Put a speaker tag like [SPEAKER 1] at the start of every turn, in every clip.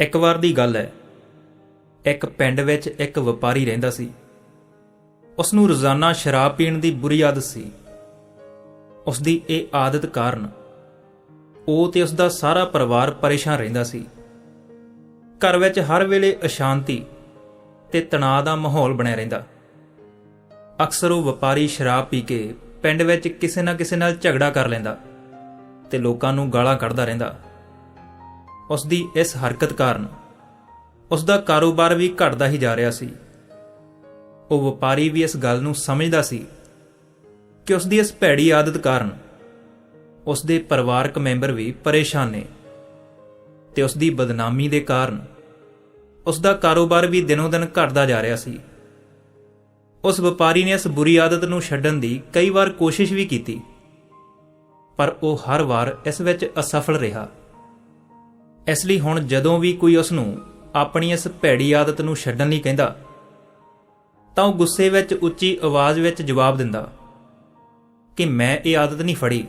[SPEAKER 1] ਇੱਕ ਵਾਰ ਦੀ ਗੱਲ ਹੈ। ਇੱਕ ਪਿੰਡ ਵਿੱਚ ਇੱਕ ਵਪਾਰੀ ਰਹਿੰਦਾ ਸੀ। ਉਸ ਨੂੰ ਰੋਜ਼ਾਨਾ ਸ਼ਰਾਬ ਪੀਣ ਦੀ ਬੁਰੀ ਆਦਤ ਸੀ। ਉਸ ਦੀ ਇਹ ਆਦਤ ਕਾਰਨ ਉਹ ਤੇ ਉਸ ਦਾ ਸਾਰਾ ਪਰਿਵਾਰ ਪਰੇਸ਼ਾਨ ਰਹਿੰਦਾ ਸੀ। ਘਰ ਵਿੱਚ ਹਰ ਵੇਲੇ ਅਸ਼ਾਂਤੀ ਤੇ ਤਣਾਅ ਦਾ ਮਾਹੌਲ ਬਣਿਆ ਰਹਿੰਦਾ। ਅਕਸਰ ਉਹ ਵਪਾਰੀ ਸ਼ਰਾਬ ਪੀ ਕੇ ਪਿੰਡ ਵਿੱਚ ਕਿਸੇ ਨਾ ਕਿਸੇ ਨਾਲ ਝਗੜਾ ਕਰ ਲੈਂਦਾ ਤੇ ਲੋਕਾਂ ਨੂੰ ਗਾਲਾਂ ਕੱਢਦਾ ਰਹਿੰਦਾ। ਉਸ ਦੀ ਇਸ ਹਰਕਤ ਕਾਰਨ ਉਸ ਦਾ ਕਾਰੋਬਾਰ ਵੀ ਘਟਦਾ ਹੀ ਜਾ ਰਿਹਾ ਸੀ। ਉਹ ਵਪਾਰੀ ਵੀ ਇਸ ਗੱਲ ਨੂੰ ਸਮਝਦਾ ਸੀ ਕਿ ਉਸ ਦੀ ਇਸ ਭੈੜੀ ਆਦਤ ਕਾਰਨ ਉਸ ਦੇ ਪਰਿਵਾਰਕ ਮੈਂਬਰ ਵੀ ਪਰੇਸ਼ਾਨ ਨੇ ਤੇ ਉਸ ਦੀ ਬਦਨਾਮੀ ਦੇ ਕਾਰਨ ਉਸ ਦਾ ਕਾਰੋਬਾਰ ਵੀ ਦਿਨੋ ਦਿਨ ਘਟਦਾ ਜਾ ਰਿਹਾ ਸੀ। ਉਸ ਵਪਾਰੀ ਨੇ ਇਸ ਬੁਰੀ ਆਦਤ ਨੂੰ ਛੱਡਣ ਦੀ ਕਈ ਵਾਰ ਕੋਸ਼ਿਸ਼ ਵੀ ਕੀਤੀ, ਪਰ ਉਹ ਹਰ ਵਾਰ ਇਸ ਵਿੱਚ ਅਸਫਲ ਰਿਹਾ। ਇਸ ਲਈ ਹੁਣ ਜਦੋਂ ਵੀ ਕੋਈ ਉਸ ਨੂੰ ਆਪਣੀ ਇਸ ਭੈੜੀ ਆਦਤ ਨੂੰ ਛੱਡਣ ਲਈ ਕਹਿੰਦਾ, ਤਾਂ ਉਹ ਗੁੱਸੇ ਵਿੱਚ ਉੱਚੀ ਆਵਾਜ਼ ਵਿੱਚ ਜਵਾਬ ਦਿੰਦਾ ਕਿ ਮੈਂ ਇਹ ਆਦਤ ਨਹੀਂ ਫੜੀ।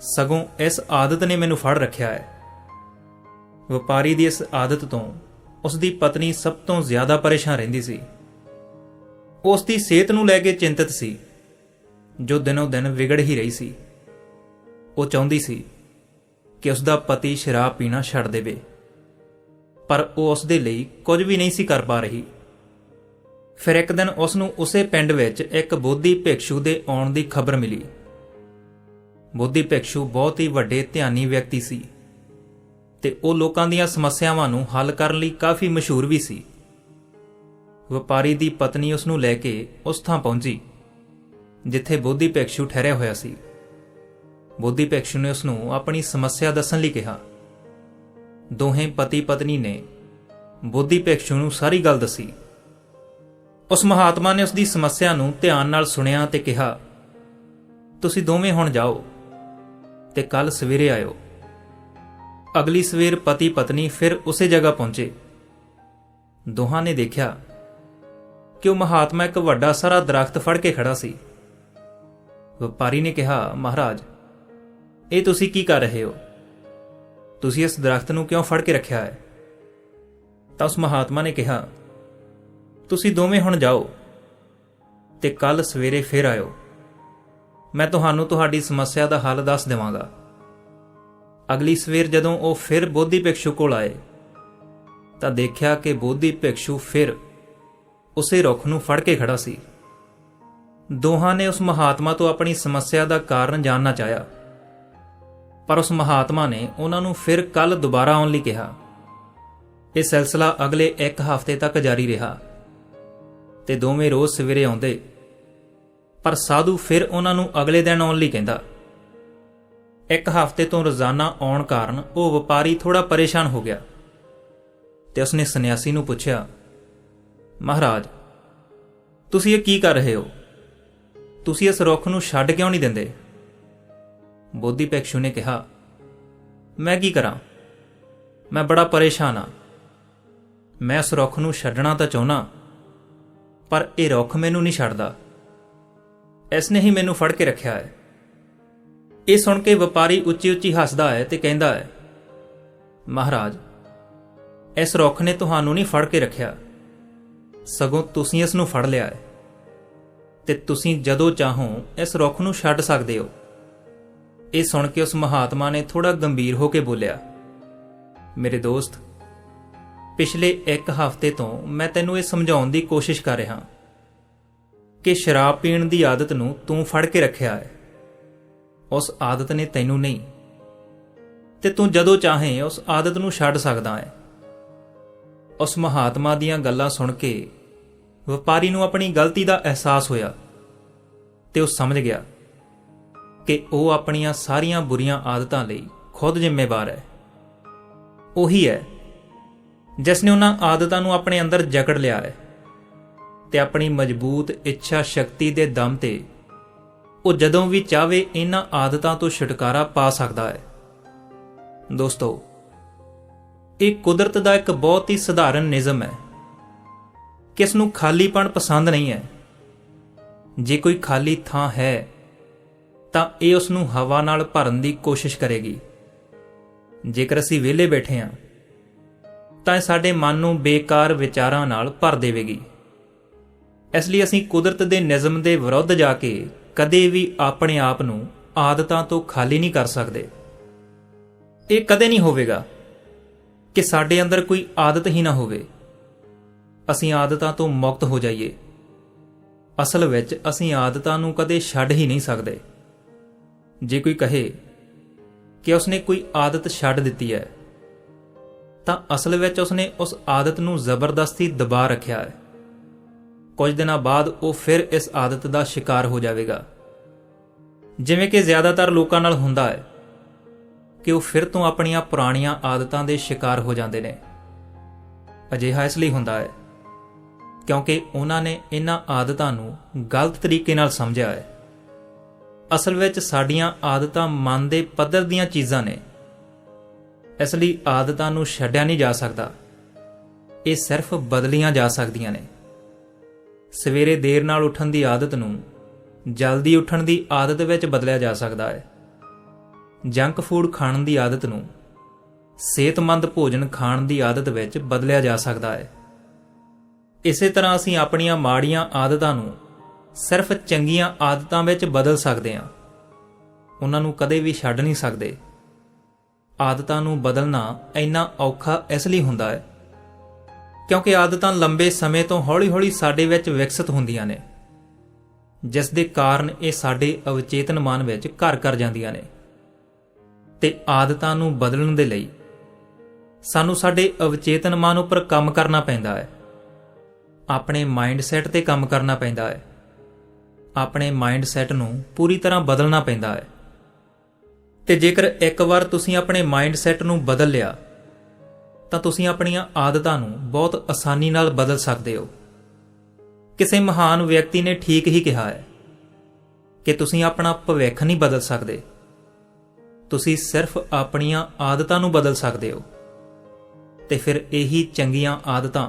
[SPEAKER 1] ਸਗੋਂ ਇਸ ਆਦਤ ਨੇ ਮੈਨੂੰ ਫੜ ਰੱਖਿਆ ਹੈ। ਵਪਾਰੀ ਦੀ ਇਸ ਆਦਤ ਤੋਂ ਉਸ ਦੀ ਪਤਨੀ ਸਭ ਤੋਂ ਜ਼ਿਆਦਾ ਪਰੇਸ਼ਾਨ ਰਹਿੰਦੀ ਸੀ। ਉਹ ਉਸ ਦੀ ਸਿਹਤ ਨੂੰ ਲੈ ਕੇ ਚਿੰਤਤ ਸੀ, ਜੋ ਦਿਨੋਂ ਦਿਨ ਵਿਗੜ ਹੀ ਰਹੀ ਸੀ। ਉਹ ਚਾਹੁੰਦੀ ਸੀ ਕਿ ਉਸ ਦਾ ਪਤੀ ਸ਼ਰਾਬ ਪੀਣਾ ਛੱਡ ਦੇਵੇ। ਪਰ ਉਹ ਉਸ ਦੇ ਲਈ ਕੁਝ ਵੀ ਨਹੀਂ ਸੀ ਕਰ ਪਾ ਰਹੀ। ਫਿਰ ਇੱਕ ਦਿਨ ਉਸ ਨੂੰ ਉਸੇ ਪਿੰਡ ਵਿੱਚ ਇੱਕ ਬੋਧੀ ਭਿਕਸ਼ੂ ਦੇ ਆਉਣ ਦੀ ਖਬਰ ਮਿਲੀ। ਬੋਧੀ ਭਿਕਸ਼ੂ ਬਹੁਤ ਹੀ ਵੱਡੇ ਧਿਆਨੀ ਵਿਅਕਤੀ ਸੀ ਤੇ ਉਹ ਲੋਕਾਂ ਦੀਆਂ ਸਮੱਸਿਆਵਾਂ ਨੂੰ ਹੱਲ ਕਰਨ ਲਈ ਕਾਫੀ ਮਸ਼ਹੂਰ ਵੀ ਸੀ। ਵਪਾਰੀ ਦੀ ਪਤਨੀ ਉਸ ਨੂੰ ਲੈ ਕੇ ਉਸ ਥਾਂ ਪਹੁੰਚੀ, ਜਿੱਥੇ ਬੋਧੀ ਭਿਕਸ਼ੂ ਠਹਿਰਿਆ ਹੋਇਆ ਸੀ। ਬੋਧੀ ਭਿਕਸ਼ੂ ਨੇ ਉਸ ਨੂੰ ਆਪਣੀ ਸਮੱਸਿਆ ਦੱਸਣ ਲਈ ਕਿਹਾ। ਦੋਹੇ ਪਤੀ ਪਤਨੀ ਨੇ ਬੋਧੀ ਭਿਕਸ਼ੂ ਨੂੰ ਸਾਰੀ ਗੱਲ ਦੱਸੀ। ਉਸ ਮਹਾਤਮਾ ਨੇ ਉਸ ਦੀ ਸਮੱਸਿਆ ਨੂੰ ਧਿਆਨ ਨਾਲ ਸੁਣਿਆ ਤੇ ਕਿਹਾ, ਤੁਸੀਂ ਦੋਵੇਂ ਹੁਣ ਜਾਓ ਤੇ ਕੱਲ ਸਵੇਰੇ ਆਇਓ। ਅਗਲੀ ਸਵੇਰ ਪਤੀ ਪਤਨੀ ਫਿਰ ਉਸੇ ਜਗ੍ਹਾ ਪਹੁੰਚੇ। ਦੋਹਾਂ ਨੇ ਦੇਖਿਆ ਕਿ ਉਹ ਮਹਾਤਮਾ ਇੱਕ ਵੱਡਾ ਸਾਰਾ ਦਰਖਤ ਫੜ ਕੇ ਖੜਾ ਸੀ। ਵਪਾਰੀ ਨੇ ਕਿਹਾ, ਮਹਾਰਾਜ ਇਹ ਤੁਸੀਂ ਕੀ ਕਰ ਰਹੇ ਹੋ? ਤੁਸੀਂ ਇਸ ਦਰਖਤ ਨੂੰ ਕਿਉਂ ਫੜ ਕੇ ਰੱਖਿਆ ਹੈ? ਤਾਂ ਉਸ ਮਹਾਤਮਾ ਨੇ ਕਿਹਾ, ਤੁਸੀਂ ਦੋਵੇਂ ਹੁਣ ਜਾਓ ਤੇ ਕੱਲ ਸਵੇਰੇ ਫਿਰ ਆਇਓ। ਮੈਂ ਤੁਹਾਨੂੰ ਤੁਹਾਡੀ ਸਮੱਸਿਆ ਦਾ ਹੱਲ ਦੱਸ ਦੇਵਾਂਗਾ। ਅਗਲੀ ਸਵੇਰ ਜਦੋਂ ਉਹ ਫਿਰ ਬੋਧੀ ਭਿਕਸ਼ੂ ਕੋਲ ਆਏ, ਤਾਂ ਦੇਖਿਆ ਕਿ ਬੋਧੀ ਭਿਕਸ਼ੂ ਫਿਰ ਉਸੇ ਰੁੱਖ ਨੂੰ ਫੜ ਕੇ ਖੜਾ ਸੀ। ਦੋਹਾਂ ਨੇ ਉਸ ਮਹਾਤਮਾ ਤੋਂ ਆਪਣੀ ਸਮੱਸਿਆ ਦਾ ਕਾਰਨ ਜਾਣਨਾ ਚਾਹਿਆ। ਪਰ ਉਸ ਮਹਾਤਮਾ ਨੇ ਉਹਨਾਂ ਨੂੰ ਫਿਰ ਕੱਲ ਦੁਬਾਰਾ ਆਉਣ ਲਈ ਕਿਹਾ। ਇਹ ਸਿਲਸਿਲਾ ਅਗਲੇ ਇੱਕ ਹਫ਼ਤੇ ਤੱਕ ਜਾਰੀ ਰਿਹਾ ਤੇ ਦੋਵੇਂ ਰੋਜ਼ ਸਵੇਰੇ ਆਉਂਦੇ, ਪਰ ਸਾਧੂ ਫਿਰ ਉਹਨਾਂ ਨੂੰ ਅਗਲੇ ਦਿਨ ਆਉਣ ਲਈ ਕਹਿੰਦਾ। ਇੱਕ ਹਫ਼ਤੇ ਤੋਂ ਰੋਜ਼ਾਨਾ ਆਉਣ ਕਾਰਨ ਉਹ ਵਪਾਰੀ ਥੋੜਾ ਪਰੇਸ਼ਾਨ ਹੋ ਗਿਆ ਤੇ ਉਸਨੇ ਸੰਨਿਆਸੀ ਨੂੰ ਪੁੱਛਿਆ, ਮਹਾਰਾਜ, ਤੁਸੀਂ ਇਹ ਕੀ ਕਰ ਰਹੇ ਹੋ? ਤੁਸੀਂ ਇਸ ਰੁੱਖ ਨੂੰ ਛੱਡ ਕਿਉਂ ਨਹੀਂ ਦਿੰਦੇ? ਬੋਧੀ ਭਿਕਸ਼ੂ ਨੇ ਕਿਹਾ, ਮੈਂ ਕੀ ਕਰਾਂ? ਮੈਂ ਬੜਾ ਪਰੇਸ਼ਾਨ ਆ। ਮੈਂ ਇਸ ਰੁੱਖ ਨੂੰ ਛੱਡਣਾ ਤਾਂ ਚਾਹੁੰਨਾ ਪਰ ਇਹ ਰੁੱਖ ਮੈਨੂੰ ਨਹੀਂ ਛੱਡਦਾ। ਇਸ ਨੇ ਹੀ ਮੈਨੂੰ ਫੜ ਕੇ ਰੱਖਿਆ ਹੈ। ਇਹ ਸੁਣ ਕੇ ਵਪਾਰੀ ਉੱਚੀ ਉੱਚੀ ਹੱਸਦਾ ਹੈ ਤੇ ਕਹਿੰਦਾ ਹੈ, ਮਹਾਰਾਜ, ਇਸ ਰੁੱਖ ਨੇ ਤੁਹਾਨੂੰ ਨਹੀਂ ਫੜ ਕੇ ਰੱਖਿਆ। ਸਗੋਂ ਤੁਸੀਂ ਇਸ ਨੂੰ ਫੜ ਲਿਆ ਹੈ ਤੇ ਤੁਸੀਂ ਜਦੋਂ ਚਾਹੋ ਇਸ ਰੁੱਖ ਨੂੰ ਛੱਡ ਸਕਦੇ ਹੋ। ਇਹ ਸੁਣ ਕੇ ਉਸ ਮਹਾਤਮਾ ਨੇ ਥੋੜਾ ਗੰਭੀਰ ਹੋ ਕੇ ਬੋਲਿਆ, ਮੇਰੇ ਦੋਸਤ, ਪਿਛਲੇ ਇੱਕ ਹਫ਼ਤੇ ਤੋਂ ਮੈਂ ਤੈਨੂੰ ਇਹ ਸਮਝਾਉਣ ਦੀ ਕੋਸ਼ਿਸ਼ ਕਰ ਰਿਹਾ ਕਿ ਸ਼ਰਾਬ ਪੀਣ ਦੀ ਆਦਤ ਨੂੰ ਤੂੰ ਫੜ ਕੇ ਰੱਖਿਆ ਹੈ। ਉਸ ਆਦਤ ਨੇ ਤੈਨੂੰ ਨਹੀਂ, ਤੇ ਤੂੰ ਜਦੋਂ ਚਾਹੇ ਉਸ ਆਦਤ ਨੂੰ ਛੱਡ ਸਕਦਾ ਹੈ। ਉਸ ਮਹਾਤਮਾ ਦੀਆਂ ਗੱਲਾਂ ਸੁਣ ਕੇ ਵਪਾਰੀ ਨੂੰ ਆਪਣੀ ਗਲਤੀ ਦਾ ਅਹਿਸਾਸ ਹੋਇਆ ਤੇ ਉਹ ਸਮਝ ਗਿਆ ਕਿ ਉਹ ਆਪਣੀਆਂ ਸਾਰੀਆਂ ਬੁਰੀਆਂ ਆਦਤਾਂ ਲਈ ਖੁਦ ਜ਼ਿੰਮੇਵਾਰ ਹੈ। ਉਹੀ ਹੈ, ਜਿਸ ਨੇ ਉਹਨਾਂ ਆਦਤਾਂ ਨੂੰ ਆਪਣੇ ਅੰਦਰ ਜਕੜ ਲਿਆ ਹੈ ਤੇ ਆਪਣੀ ਮਜ਼ਬੂਤ ਇੱਛਾ ਸ਼ਕਤੀ ਦੇ ਦਮ ਤੇ ਉਹ ਜਦੋਂ ਵੀ ਚਾਹੇ ਇਹਨਾਂ ਆਦਤਾਂ ਤੋਂ ਛੁਟਕਾਰਾ ਪਾ ਸਕਦਾ ਹੈ। ਦੋਸਤੋ, ਇਹ ਕੁਦਰਤ ਦਾ ਇੱਕ ਬਹੁਤ ਹੀ ਸਧਾਰਨ ਨਿਯਮ ਹੈ। ਕਿਸ ਨੂੰ ਖਾਲੀਪਣ ਪਸੰਦ ਨਹੀਂ ਹੈ। ਜੇ ਕੋਈ ਖਾਲੀ ਥਾਂ ਹੈ ਤਾਂ ਇਹ ਉਸ ਨੂੰ ਹਵਾ ਨਾਲ ਭਰਨ ਦੀ ਕੋਸ਼ਿਸ਼ ਕਰੇਗੀ। ਜੇਕਰ ਅਸੀਂ ਵਿਹਲੇ ਬੈਠੇ ਹਾਂ, ਤਾਂ ਇਹ ਸਾਡੇ ਮਨ ਨੂੰ ਬੇਕਾਰ ਵਿਚਾਰਾਂ ਨਾਲ ਭਰ ਦੇਵੇਗੀ। ਇਸ ਲਈ ਅਸੀਂ ਕੁਦਰਤ ਦੇ ਨਿਯਮ ਦੇ ਵਿਰੁੱਧ ਜਾ ਕੇ ਕਦੇ ਵੀ ਆਪਣੇ ਆਪ ਨੂੰ ਆਦਤਾਂ ਤੋਂ ਖਾਲੀ ਨਹੀਂ ਕਰ ਸਕਦੇ। ਇਹ ਕਦੇ ਨਹੀਂ ਹੋਵੇਗਾ ਕਿ ਸਾਡੇ ਅੰਦਰ ਕੋਈ ਆਦਤ ਹੀ ਨਾ ਹੋਵੇ। ਅਸੀਂ ਆਦਤਾਂ ਤੋਂ ਮੁਕਤ ਹੋ ਜਾਈਏ। ਅਸਲ ਵਿੱਚ ਅਸੀਂ ਆਦਤਾਂ ਨੂੰ ਕਦੇ ਛੱਡ ਹੀ ਨਹੀਂ ਸਕਦੇ। ਜੇ ਕੋਈ ਕਹੇ ਕਿ ਉਸਨੇ ਕੋਈ ਆਦਤ ਛੱਡ ਦਿੱਤੀ ਹੈ, ਤਾਂ ਅਸਲ ਵਿੱਚ ਉਸਨੇ ਉਸ ਆਦਤ ਨੂੰ ਜ਼ਬਰਦਸਤੀ ਦਬਾ ਰੱਖਿਆ ਹੈ। ਕੁਝ ਦਿਨਾਂ ਬਾਅਦ ਉਹ ਫਿਰ ਇਸ ਆਦਤ ਦਾ ਸ਼ਿਕਾਰ ਹੋ ਜਾਵੇਗਾ। ਜਿਵੇਂ ਕਿ ਜ਼ਿਆਦਾਤਰ ਲੋਕਾਂ ਨਾਲ ਹੁੰਦਾ ਹੈ ਕਿ ਉਹ ਫਿਰ ਤੋਂ ਆਪਣੀਆਂ ਪੁਰਾਣੀਆਂ ਆਦਤਾਂ ਦੇ ਸ਼ਿਕਾਰ ਹੋ ਜਾਂਦੇ ਨੇ। ਅਜਿਹਾ ਇਸ ਲਈ ਹੁੰਦਾ ਹੈ ਕਿਉਂਕਿ ਉਹਨਾਂ ਨੇ ਇਹਨਾਂ ਆਦਤਾਂ ਨੂੰ ਗਲਤ ਤਰੀਕੇ ਨਾਲ ਸਮਝਿਆ ਹੈ। ਅਸਲ ਵਿੱਚ ਸਾਡੀਆਂ ਆਦਤਾਂ ਮਨ ਦੇ ਪੱਧਰ ਦੀਆਂ ਚੀਜ਼ਾਂ ਨੇ। ਇਸ ਲਈ ਆਦਤਾਂ ਨੂੰ ਛੱਡਿਆ ਨਹੀਂ ਜਾ ਸਕਦਾ। ਇਹ ਸਿਰਫ ਬਦਲੀਆਂ ਜਾ ਸਕਦੀਆਂ ਨੇ। ਸਵੇਰੇ ਦੇਰ ਨਾਲ ਉੱਠਣ ਦੀ ਆਦਤ ਨੂੰ ਜਲਦੀ ਉੱਠਣ ਦੀ ਆਦਤ ਵਿੱਚ ਬਦਲਿਆ ਜਾ ਸਕਦਾ ਹੈ। ਜੰਕ ਫੂਡ ਖਾਣ ਦੀ ਆਦਤ ਨੂੰ ਸਿਹਤਮੰਦ ਭੋਜਨ ਖਾਣ ਦੀ ਆਦਤ ਵਿੱਚ ਬਦਲਿਆ ਜਾ ਸਕਦਾ ਹੈ। ਇਸੇ ਤਰ੍ਹਾਂ ਅਸੀਂ ਆਪਣੀਆਂ ਮਾੜੀਆਂ ਆਦਤਾਂ ਨੂੰ ਸਿਰਫ ਚੰਗੀਆਂ ਆਦਤਾਂ ਵਿੱਚ ਬਦਲ ਸਕਦੇ ਹਾਂ। ਉਹਨਾਂ ਨੂੰ ਕਦੇ ਵੀ ਛੱਡ ਨਹੀਂ ਸਕਦੇ। ਆਦਤਾਂ ਨੂੰ ਬਦਲਣਾ ਇੰਨਾ ਔਖਾ ਇਸ ਲਈ ਹੁੰਦਾ ਹੈ। ਕਿਉਂਕਿ ਆਦਤਾਂ ਲੰਬੇ ਸਮੇਂ ਤੋਂ ਹੌਲੀ-ਹੌਲੀ ਸਾਡੇ ਵਿੱਚ ਵਿਕਸਿਤ ਹੁੰਦੀਆਂ ਨੇ। ਜਿਸ ਦੇ ਕਾਰਨ ਇਹ ਸਾਡੇ ਅਵਚੇਤਨ ਮਨ ਵਿੱਚ ਘਰ ਕਰ ਜਾਂਦੀਆਂ ਨੇ। ਤੇ ਆਦਤਾਂ ਨੂੰ ਬਦਲਣ ਦੇ ਲਈ ਸਾਨੂੰ ਸਾਡੇ ਅਵਚੇਤਨ ਮਨ ਉੱਪਰ ਕੰਮ ਕਰਨਾ ਪੈਂਦਾ ਹੈ। ਆਪਣੇ ਮਾਈਂਡਸੈਟ ਤੇ ਕੰਮ ਕਰਨਾ ਪੈਂਦਾ ਹੈ। ਆਪਣੇ ਮਾਈਂਡ ਨੂੰ ਪੂਰੀ ਤਰ੍ਹਾਂ ਬਦਲਣਾ ਪੈਂਦਾ ਹੈ। ਤੇ ਜੇਕਰ ਇੱਕ ਵਾਰ ਤੁਸੀਂ ਆਪਣੇ ਮਾਈਂਡ ਸੈਟ ਨੂੰ ਬਦਲ ਲਿਆ, ਤਾਂ ਤੁਸੀਂ ਆਪਣੀਆਂ ਆਦਤਾਂ ਨੂੰ ਬਹੁਤ ਆਸਾਨੀ ਨਾਲ ਬਦਲ ਸਕਦੇ ਹੋ। ਕਿਸੇ ਮਹਾਨ ਵਿਅਕਤੀ ਨੇ ਠੀਕ ਹੀ ਕਿਹਾ ਹੈ ਕਿ ਤੁਸੀਂ ਆਪਣਾ ਭਵਿੱਖ ਨਹੀਂ ਬਦਲ ਸਕਦੇ। ਤੁਸੀਂ ਸਿਰਫ ਆਪਣੀਆਂ ਆਦਤਾਂ ਨੂੰ ਬਦਲ ਸਕਦੇ ਹੋ। ਤੇ ਫਿਰ ਇਹੀ ਚੰਗੀਆਂ ਆਦਤਾਂ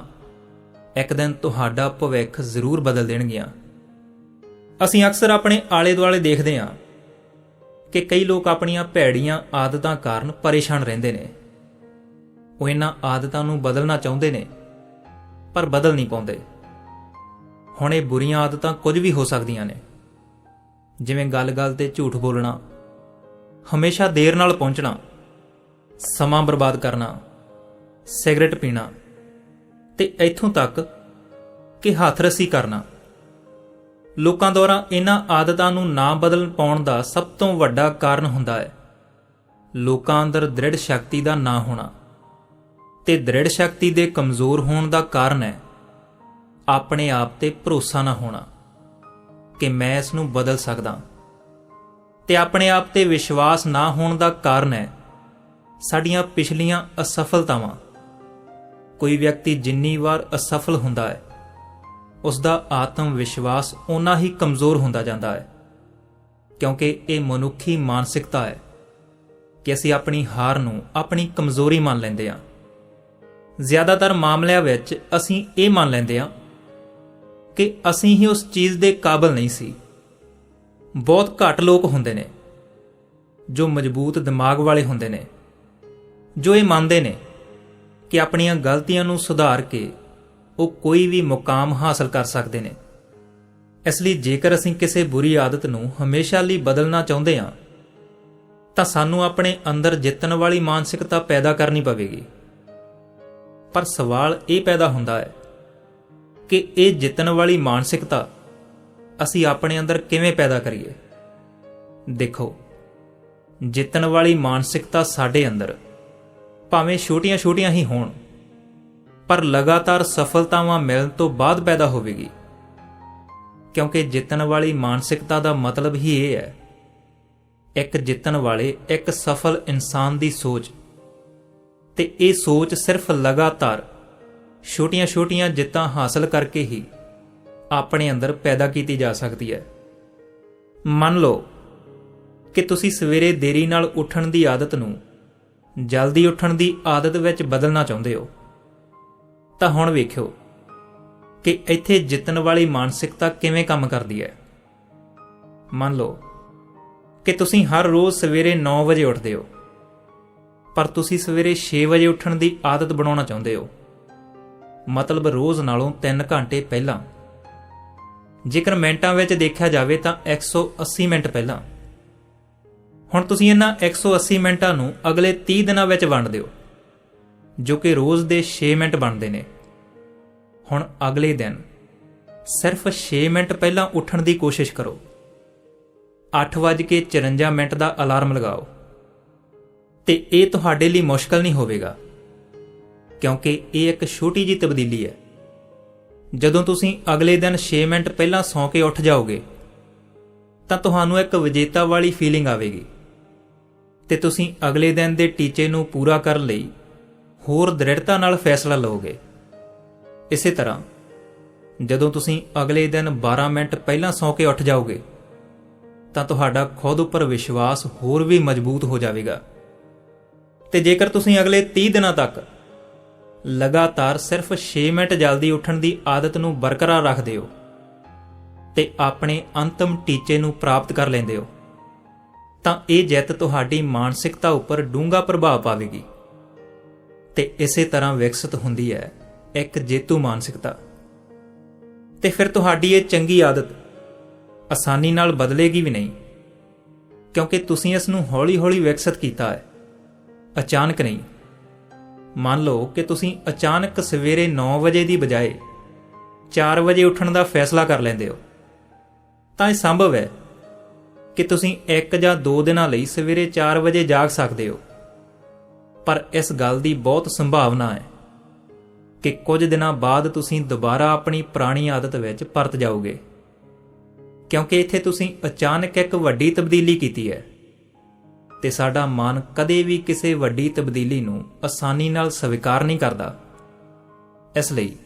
[SPEAKER 1] ਇੱਕ ਦਿਨ ਤੁਹਾਡਾ ਭਵਿੱਖ ਜ਼ਰੂਰ ਬਦਲ ਦੇਣਗੀਆਂ। ਅਸੀਂ ਅਕਸਰ ਆਪਣੇ ਆਲੇ ਦੁਆਲੇ ਦੇਖਦੇ ਹਾਂ ਕਿ ਕਈ ਲੋਕ ਆਪਣੀਆਂ ਭੈੜੀਆਂ ਆਦਤਾਂ ਕਾਰਨ ਪਰੇਸ਼ਾਨ ਰਹਿੰਦੇ ਨੇ। ਉਹ ਇਹਨਾਂ ਆਦਤਾਂ ਨੂੰ ਬਦਲਣਾ ਚਾਹੁੰਦੇ ਨੇ, ਪਰ ਬਦਲ ਨਹੀਂ ਪਾਉਂਦੇ। ਹੁਣ ਇਹ ਬੁਰੀਆਂ ਆਦਤਾਂ ਕੁਝ ਵੀ ਹੋ ਸਕਦੀਆਂ ਨੇ। ਜਿਵੇਂ ਗੱਲ-ਗੱਲ ਤੇ ਝੂਠ ਬੋਲਣਾ, ਹਮੇਸ਼ਾ ਦੇਰ ਨਾਲ ਪਹੁੰਚਣਾ, ਸਮਾਂ ਬਰਬਾਦ ਕਰਨਾ, ਸਿਗਰਟ ਪੀਣਾ, ਤੇ ਇੱਥੋਂ ਤੱਕ ਕਿ ਹੱਥ ਰੱਸੀ ਕਰਨਾ। ਲੋਕਾਂ ਦੁਆਰਾ ਇਹਨਾਂ ਆਦਤਾਂ ਨੂੰ ਨਾ ਬਦਲ ਪਾਉਣ ਦਾ ਸਭ ਤੋਂ ਵੱਡਾ ਕਾਰਨ ਹੁੰਦਾ ਹੈ। ਲੋਕਾਂ ਅੰਦਰ ਦ੍ਰਿੜ ਸ਼ਕਤੀ ਦਾ ਨਾ ਹੋਣਾ। ਤੇ ਦ੍ਰਿੜ ਸ਼ਕਤੀ ਦੇ ਕਮਜ਼ੋਰ ਹੋਣ ਦਾ ਕਾਰਨ ਹੈ, ਆਪਣੇ ਆਪ ਤੇ ਭਰੋਸਾ ਨਾ ਹੋਣਾ ਕਿ ਮੈਂ ਇਸ ਨੂੰ ਬਦਲ ਸਕਦਾ। ਤੇ ਆਪਣੇ ਆਪ ਤੇ ਵਿਸ਼ਵਾਸ ਨਾ ਹੋਣ ਦਾ ਕਾਰਨ ਹੈ, ਸਾਡੀਆਂ ਪਿਛਲੀਆਂ ਅਸਫਲਤਾਵਾਂ। ਕੋਈ ਵਿਅਕਤੀ ਜਿੰਨੀ ਵਾਰ ਅਸਫਲ ਹੁੰਦਾ ਹੈ ਉਸ ਦਾ ਆਤਮ ਵਿਸ਼ਵਾਸ ਉਨਾ ਹੀ ਕਮਜ਼ੋਰ ਹੁੰਦਾ ਜਾਂਦਾ ਹੈ, ਕਿਉਂਕਿ ਇਹ ਮਨੁੱਖੀ ਮਾਨਸਿਕਤਾ ਹੈ ਕਿ ਅਸੀਂ ਆਪਣੀ ਹਾਰ ਨੂੰ ਆਪਣੀ ਕਮਜ਼ੋਰੀ ਮੰਨ ਲੈਂਦੇ ਹਾਂ। ਜ਼ਿਆਦਾਤਰ ਮਾਮਲਿਆਂ ਵਿੱਚ ਅਸੀਂ ਇਹ ਮੰਨ ਲੈਂਦੇ ਹਾਂ ਕਿ ਅਸੀਂ ਹੀ ਉਸ ਚੀਜ਼ ਦੇ ਕਾਬਿਲ ਨਹੀਂ ਸੀ। ਬਹੁਤ ਘੱਟ ਲੋਕ ਹੁੰਦੇ ਨੇ ਜੋ ਮਜ਼ਬੂਤ ਦਿਮਾਗ ਵਾਲੇ ਹੁੰਦੇ ਨੇ, ਜੋ ਇਹ ਮੰਨਦੇ ਨੇ ਕਿ ਆਪਣੀਆਂ ਗਲਤੀਆਂ ਨੂੰ ਸੁਧਾਰ ਕੇ ਉਹ ਕੋਈ ਵੀ ਮੁਕਾਮ ਹਾਸਲ ਕਰ ਸਕਦੇ ਨੇ। ਇਸ ਲਈ ਜੇਕਰ ਅਸੀਂ ਕਿਸੇ ਬੁਰੀ ਆਦਤ ਨੂੰ ਹਮੇਸ਼ਾ ਲਈ ਬਦਲਣਾ ਚਾਹੁੰਦੇ ਹਾਂ, ਤਾਂ ਸਾਨੂੰ ਆਪਣੇ ਅੰਦਰ ਜਿੱਤਣ ਵਾਲੀ ਮਾਨਸਿਕਤਾ ਪੈਦਾ ਕਰਨੀ ਪਵੇਗੀ। ਪਰ ਸਵਾਲ ਇਹ ਪੈਦਾ ਹੁੰਦਾ ਹੈ ਕਿ ਇਹ ਜਿੱਤਣ ਵਾਲੀ ਮਾਨਸਿਕਤਾ ਅਸੀਂ ਆਪਣੇ ਅੰਦਰ ਕਿਵੇਂ ਪੈਦਾ ਕਰੀਏ? ਦੇਖੋ, ਜਿੱਤਣ ਵਾਲੀ ਮਾਨਸਿਕਤਾ ਸਾਡੇ ਅੰਦਰ ਭਾਵੇਂ ਛੋਟੀਆਂ-ਛੋਟੀਆਂ ਹੀ ਹੋਣ ਪਰ ਲਗਾਤਾਰ ਸਫਲਤਾਵਾਂ ਮਿਲਣ ਤੋਂ ਬਾਅਦ ਪੈਦਾ ਹੋਵੇਗੀ। ਕਿਉਂਕਿ ਜਿੱਤਣ ਵਾਲੀ ਮਾਨਸਿਕਤਾ ਦਾ ਮਤਲਬ ਹੀ ਇਹ ਹੈ। ਇੱਕ ਜਿੱਤਣ ਵਾਲੇ ਇੱਕ ਸਫਲ ਇਨਸਾਨ ਦੀ ਸੋਚ। ਤੇ ਇਹ ਸੋਚ ਸਿਰਫ ਲਗਾਤਾਰ ਛੋਟੀਆਂ-ਛੋਟੀਆਂ ਜਿੱਤਾਂ ਹਾਸਲ ਕਰਕੇ ਹੀ ਆਪਣੇ ਅੰਦਰ ਪੈਦਾ ਕੀਤੀ ਜਾ ਸਕਦੀ ਹੈ। ਮੰਨ ਲਓ ਕਿ ਤੁਸੀਂ ਸਵੇਰੇ ਦੇਰੀ ਨਾਲ ਉੱਠਣ ਦੀ ਆਦਤ ਨੂੰ ਜਲਦੀ ਉੱਠਣ ਦੀ ਆਦਤ ਵਿੱਚ ਬਦਲਣਾ ਚਾਹੁੰਦੇ ਹੋ। ਤਾਂ ਹੁਣ ਵੇਖਿਓ ਕਿ ਇੱਥੇ ਜਿੱਤਣ ਵਾਲੀ ਮਾਨਸਿਕਤਾ ਕਿਵੇਂ ਕੰਮ ਕਰਦੀ ਹੈ। ਮੰਨ ਲਓ ਕਿ ਤੁਸੀਂ ਹਰ ਰੋਜ਼ ਸਵੇਰੇ 9 ਵਜੇ ਉੱਠਦੇ ਹੋ, ਪਰ ਤੁਸੀਂ ਸਵੇਰੇ 6 ਵਜੇ ਉੱਠਣ ਦੀ ਆਦਤ ਬਣਾਉਣਾ ਚਾਹੁੰਦੇ ਹੋ। ਮਤਲਬ ਰੋਜ਼ ਨਾਲੋਂ 3 ਘੰਟੇ ਪਹਿਲਾਂ। ਜੇਕਰ ਮਿੰਟਾਂ ਵਿੱਚ ਦੇਖਿਆ ਜਾਵੇ ਤਾਂ 180 ਮਿੰਟ ਪਹਿਲਾਂ। ਹੁਣ ਤੁਸੀਂ ਇਹਨਾਂ 180 ਮਿੰਟਾਂ ਨੂੰ ਅਗਲੇ 30 ਦਿਨਾਂ ਵਿੱਚ ਵੰਡ ਦਿਓ ਜੋ ਕਿ ਰੋਜ਼ ਦੇ 6 ਮਿੰਟ ਬਣਦੇ ਨੇ। ਹੁਣ ਅਗਲੇ ਦਿਨ, ਸਿਰਫ 6 ਮਿੰਟ ਪਹਿਲਾਂ ਉੱਠਣ ਦੀ ਕੋਸ਼ਿਸ਼ ਕਰੋ। 8:54 ਮਿੰਟ ਦਾ ਅਲਾਰਮ ਲਗਾਓ। ਤੇ ਇਹ ਤੁਹਾਡੇ ਲਈ ਮੁਸ਼ਕਲ ਨਹੀਂ ਹੋਵੇਗਾ, ਕਿਉਂਕਿ ਇਹ ਇੱਕ ਛੋਟੀ ਜੀ ਤਬਦੀਲੀ ਹੈ। ਜਦੋਂ ਤੁਸੀਂ ਅਗਲੇ ਦਿਨ 6 ਮਿੰਟ ਪਹਿਲਾਂ ਸੌਂ ਕੇ ਉੱਠ ਜਾਓਗੇ, ਤਾਂ ਤੁਹਾਨੂੰ ਇੱਕ ਵਿਜੇਤਾ ਵਾਲੀ ਫੀਲਿੰਗ ਆਵੇਗੀ। ਤੇ ਤੁਸੀਂ ਅਗਲੇ ਦਿਨ ਦੇ ਟੀਚੇ ਨੂੰ ਪੂਰਾ ਕਰਨ ਲਈ ਹੋਰ ਦ੍ਰਿੜਤਾ ਨਾਲ ਫੈਸਲਾ ਲਓਗੇ। ਇਸੇ ਤਰ੍ਹਾਂ, ਜਦੋਂ ਤੁਸੀਂ ਅਗਲੇ ਦਿਨ 12 ਮਿੰਟ ਪਹਿਲਾਂ ਸੌਂ ਕੇ ਉੱਠ ਜਾਓਗੇ, ਤਾਂ ਤੁਹਾਡਾ ਖੁਦ ਉੱਪਰ ਵਿਸ਼ਵਾਸ ਹੋਰ ਵੀ ਮਜ਼ਬੂਤ ਹੋ ਜਾਵੇਗਾ। ਤੇ ਜੇਕਰ ਤੁਸੀਂ ਅਗਲੇ 30 ਦਿਨਾਂ ਤੱਕ ਲਗਾਤਾਰ ਸਿਰਫ 6 ਮਿੰਟ ਜਲਦੀ ਉੱਠਣ ਦੀ ਆਦਤ ਨੂੰ ਬਰਕਰਾਰ ਰੱਖਦੇ ਹੋ, ਤੇ ਆਪਣੇ ਅੰਤਮ ਟੀਚੇ ਨੂੰ ਪ੍ਰਾਪਤ ਕਰ ਲੈਂਦੇ ਹੋ, ਤਾਂ ਇਹ ਜਿੱਤ ਤੁਹਾਡੀ ਮਾਨਸਿਕਤਾ ਉੱਪਰ ਡੂੰਘਾ ਪ੍ਰਭਾਵ ਪਾਵੇਗੀ। ਤੇ ਇਸੇ ਤਰ੍ਹਾਂ ਵਿਕਸਿਤ ਹੁੰਦੀ ਹੈ ਇੱਕ ਜੇਤੂ ਮਾਨਸਿਕਤਾ। ਤੇ ਫਿਰ ਤੁਹਾਡੀ ਇਹ ਚੰਗੀ ਆਦਤ ਆਸਾਨੀ ਨਾਲ ਬਦਲੇਗੀ ਵੀ ਨਹੀਂ, ਕਿਉਂਕਿ ਤੁਸੀਂ ਇਸ ਨੂੰ ਹੌਲੀ-ਹੌਲੀ ਵਿਕਸਿਤ ਕੀਤਾ ਹੈ। ਅਚਾਨਕ ਨਹੀਂ। ਮੰਨ ਲਓ ਕਿ ਤੁਸੀਂ ਅਚਾਨਕ ਸਵੇਰੇ 9 ਵਜੇ ਦੀ ਬਜਾਏ 4 ਵਜੇ ਉੱਠਣ ਦਾ ਫੈਸਲਾ ਕਰ ਲੈਂਦੇ ਹੋ। ਤਾਂ ਇਹ ਸੰਭਵ ਹੈ ਕਿ ਤੁਸੀਂ ਇੱਕ ਜਾਂ ਦੋ ਦਿਨਾਂ ਲਈ ਸਵੇਰੇ 4 ਵਜੇ ਜਾਗ ਸਕਦੇ ਹੋ। ਪਰ ਇਸ ਗੱਲ ਦੀ ਬਹੁਤ ਸੰਭਾਵਨਾ ਹੈ ਕਿ ਕੁਝ ਦਿਨਾਂ ਬਾਅਦ ਤੁਸੀਂ ਦੁਬਾਰਾ ਆਪਣੀ ਪੁਰਾਣੀ ਆਦਤ ਵਿੱਚ ਪਰਤ ਜਾਓਗੇ। ਕਿਉਂਕਿ ਇੱਥੇ ਤੁਸੀਂ ਅਚਾਨਕ ਇੱਕ ਵੱਡੀ ਤਬਦੀਲੀ ਕੀਤੀ ਹੈ ਤੇ ਸਾਡਾ ਮਨ ਕਦੇ ਵੀ ਕਿਸੇ ਵੱਡੀ ਤਬਦੀਲੀ ਨੂੰ ਆਸਾਨੀ ਨਾਲ ਸਵੀਕਾਰ ਨਹੀਂ ਕਰਦਾ। ਇਸ ਲਈ,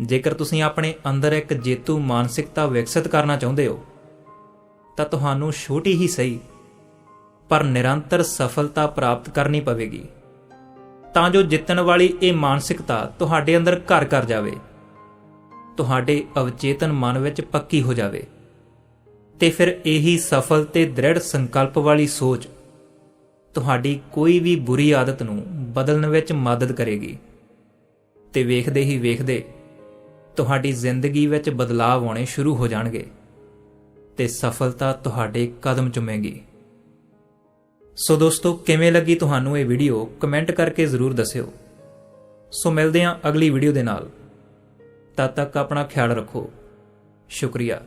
[SPEAKER 1] ਜੇਕਰ ਤੁਸੀਂ ਆਪਣੇ ਅੰਦਰ ਇੱਕ ਜੇਤੂ ਮਾਨਸਿਕਤਾ ਵਿਕਸਿਤ ਕਰਨਾ ਚਾਹੁੰਦੇ ਹੋ, ਤਾਂ ਤੁਹਾਨੂੰ ਛੋਟੀ ਹੀ ਸਹੀ ਪਰ ਨਿਰੰਤਰ ਸਫਲਤਾ ਪ੍ਰਾਪਤ ਕਰਨੀ ਪਵੇਗੀ। ਤਾਂ ਜੋ ਜਿੱਤਣ ਵਾਲੀ ਇਹ ਮਾਨਸਿਕਤਾ ਤੁਹਾਡੇ ਅੰਦਰ ਘਰ ਕਰ ਜਾਵੇ। ਤੁਹਾਡੇ ਅਵਚੇਤਨ ਮਨ ਵਿੱਚ ਪੱਕੀ ਹੋ ਜਾਵੇ। ਤੇ ਫਿਰ ਇਹੀ ਸਫਲ ਤੇ ਦ੍ਰਿੜ ਸੰਕਲਪ ਵਾਲੀ ਸੋਚ ਤੁਹਾਡੀ ਕੋਈ ਵੀ ਬੁਰੀ ਆਦਤ ਨੂੰ ਬਦਲਣ ਵਿੱਚ ਮਦਦ ਕਰੇਗੀ। ਤੇ ਵੇਖਦੇ ਹੀ ਵੇਖਦੇ ਤੁਹਾਡੀ ਜ਼ਿੰਦਗੀ ਵਿੱਚ ਬਦਲਾਅ ਆਉਣੇ ਸ਼ੁਰੂ ਹੋ ਜਾਣਗੇ ਤੇ ਸਫਲਤਾ ਤੁਹਾਡੇ ਕਦਮ ਚੁੰਮੇਗੀ। ਸੋ ਦੋਸਤੋ, ਕਿਵੇਂ ਲੱਗੀ ਤੁਹਾਨੂੰ ਇਹ ਵੀਡੀਓ ਕਮੈਂਟ ਕਰਕੇ ਜ਼ਰੂਰ ਦੱਸਿਓ। ਸੋ ਮਿਲਦੇ ਹਾਂ ਅਗਲੀ ਵੀਡੀਓ ਦੇ ਨਾਲ। ਤਦ ਤੱਕ ਆਪਣਾ ਖਿਆਲ ਰੱਖੋ। ਸ਼ੁਕਰੀਆ।